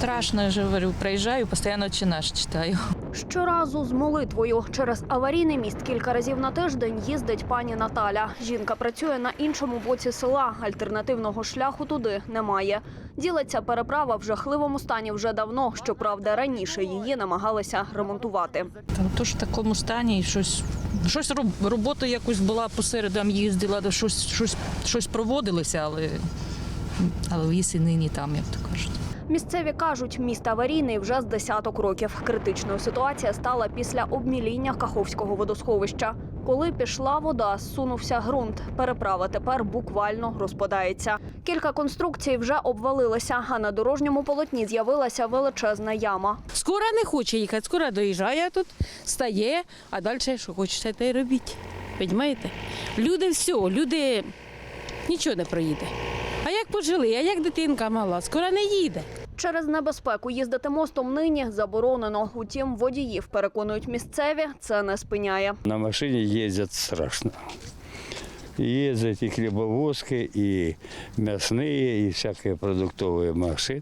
Страшно, я же говорю, проезжаю, постоянно «Отче наш» читаю. Щоразу з молитвою через аварійний міст кілька разів на тиждень їздить пані Наталя. Жінка працює на іншому боці села. Альтернативного шляху туди немає. Ділиться переправа в жахливому стані вже давно. Щоправда, раніше її намагалися ремонтувати. Там теж в такому стані, щось, щось роб- робота якось була посередам їздила, щось, щось, щось проводилося, але, але в нині там, як то кажуть. Місцеві кажуть, міст аварійний вже з десяток років. Критичною ситуація стала після обміління Каховського водосховища. Коли пішла вода, зсунувся ґрунт. Переправа тепер буквально розпадається. Кілька конструкцій вже обвалилися, а на дорожньому полотні з'явилася величезна яма. Скоро не хоче їхати, скоро доїжджає тут, стає, а далі що хочете, те й робіть. Підіймаєте? Люди все, люди нічого не проїде. А як пожили, а як дитинка мала, скоро не їде. Через небезпеку їздити мостом нині заборонено. Утім, водіїв переконують місцеві, це не спиняє. На машине ездят страшно. Ездят и хлебовозки, и мясные, и всякие продуктовые машины.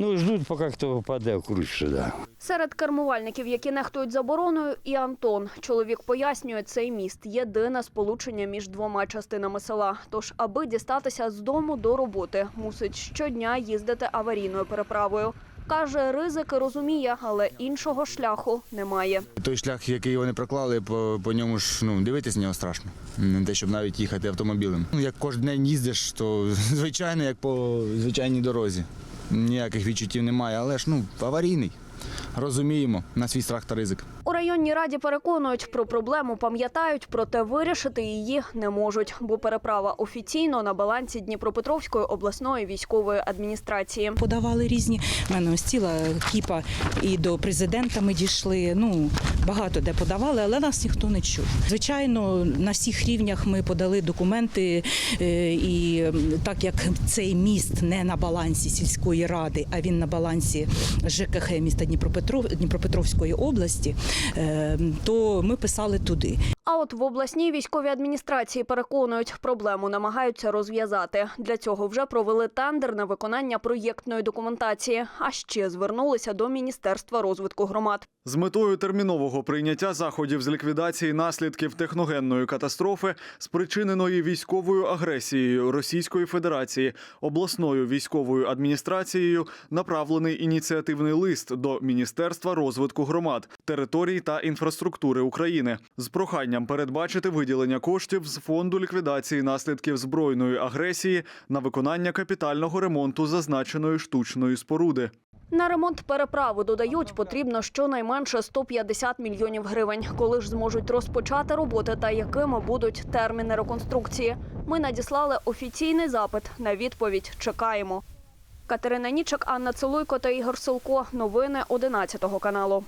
Ну, ждут, пока кто попаде в ключ сюда. Серед кермувальників, які нехтують забороною, і Антон. Чоловік пояснює, цей міст єдине сполучення між двома частинами села. Тож, аби дістатися з дому до роботи, мусить щодня їздити аварійною переправою. Каже, ризики розуміє, але іншого шляху немає. Той шлях, який вони проклали, по, по ньому ж ну, дивитись на нього страшно. Не те, щоб навіть їхати автомобілем. Ну, як кожен день їздиш, то звичайно, як по звичайній дорозі. Ніяких відчуттів немає, але ж ну, аварійний. Розуміємо на свій страх та ризик. У районній раді переконують, про проблему пам'ятають, проте вирішити її не можуть, бо переправа офіційно на балансі Дніпропетровської обласної військової адміністрації. подавали різні. Мене ось ціла кіпа і до президента ми дійшли. Ну багато де подавали, але нас ніхто не чув. Звичайно, на всіх рівнях ми подали документи, е, і так як цей міст не на балансі сільської ради, а він на балансі ЖКХ міста Дніпропетров Дніпропетровської області, е, то ми писали туди. А от в обласній військовій адміністрації переконують, проблему намагаються розв'язати. Для цього вже провели тендер на виконання проєктної документації, а ще звернулися до Міністерства розвитку громад. З метою термінового прийняття заходів з ліквідації наслідків техногенної катастрофи, спричиненої військовою агресією Російської Федерації, обласною військовою адміністрацією направлений ініціативний лист до Міністерства розвитку громад, територій та інфраструктури України з проханням передбачити виділення коштів з фонду ліквідації наслідків збройної агресії на виконання капітального ремонту зазначеної штучної споруди. На ремонт переправи додають, потрібно щонайменше 150 мільйонів гривень. Коли ж зможуть розпочати роботи та якими будуть терміни реконструкції. Ми надіслали офіційний запит. На відповідь чекаємо. Катерина Нічик, Анна Целуйко та Ігор Силко. Новини 11 каналу.